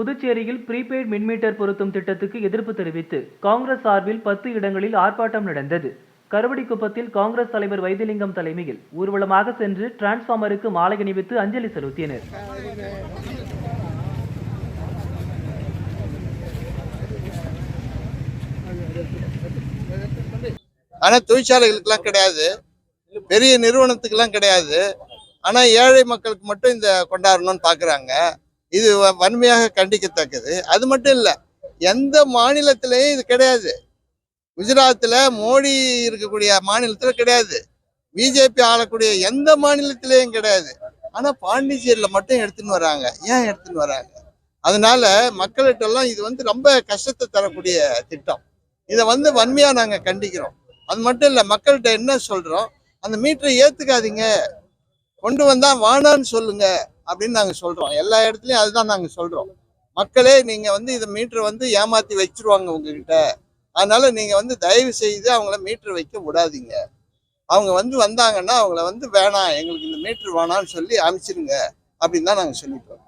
புதுச்சேரியில் ப்ரீபெய்ட் மின்மீட்டர் பொருத்தும் திட்டத்துக்கு எதிர்ப்பு தெரிவித்து காங்கிரஸ் சார்பில் பத்து இடங்களில் ஆர்ப்பாட்டம் நடந்தது. கருவடிக்குப்பத்தில் காங்கிரஸ் தலைவர் வைத்திலிங்கம் தலைமையில் ஊர்வலமாக சென்று டிரான்ஸ்பார்மருக்கு மாலை அணிவித்து அஞ்சலி செலுத்தினர். ஆனா தொழிற்சாலைகளுக்கெல்லாம் கிடையாது. பெரிய நிறுவனத்துக்கெல்லாம் கிடையாது. ஆனா ஏழை மக்களுக்கு மட்டும் இந்த கொண்டாடணும்னு பாக்குறாங்க. இது வ- வன்மையாக கண்டிக்கத்தக்கது. அது மட்டும் இல்லை எந்த மாநிலத்திலையும் இது கிடையாது. குஜராத்தில் மோடி இருக்கக்கூடிய மாநிலத்தில் கிடையாது. பிஜேபி ஆளக்கூடிய எந்த மாநிலத்திலையும் கிடையாது. ஆனா பாண்டிச்சேரியில் மட்டும் எடுத்துன்னு வராங்க. ஏன் எடுத்துன்னு வராங்க? அதனால மக்கள்கிட்டலாம் இது வந்து ரொம்ப கஷ்டத்தை தரக்கூடிய திட்டம். இதை வந்து வன்மையாக நாங்கள் கண்டிக்கிறோம். அது மட்டும் இல்லை மக்கள்கிட்ட என்ன சொல்கிறோம் அந்த மீட்டரை ஏற்றுக்காதீங்க கொண்டு வந்தால் வானான்னு சொல்லுங்க. அப்படின்னு நாங்கள் சொல்கிறோம் எல்லா இடத்துலையும் அதுதான் நாங்கள் சொல்கிறோம் மக்களே நீங்கள் வந்து இந்த மீட்ரு வந்து ஏமாற்றி வச்சிருவாங்க உங்ககிட்ட. அதனால நீங்கள் வந்து தயவு செய்து அவங்கள மீட்ரு வைக்க விடாதீங்க. அவங்க வந்து வந்தாங்கன்னா அவங்கள வந்து வேணாம் எங்களுக்கு இந்த மீட்ரு வேணாம்னு சொல்லி அனுப்பிச்சிருங்க அப்படின்னு தான் நாங்கள் சொல்லிட்டோம்.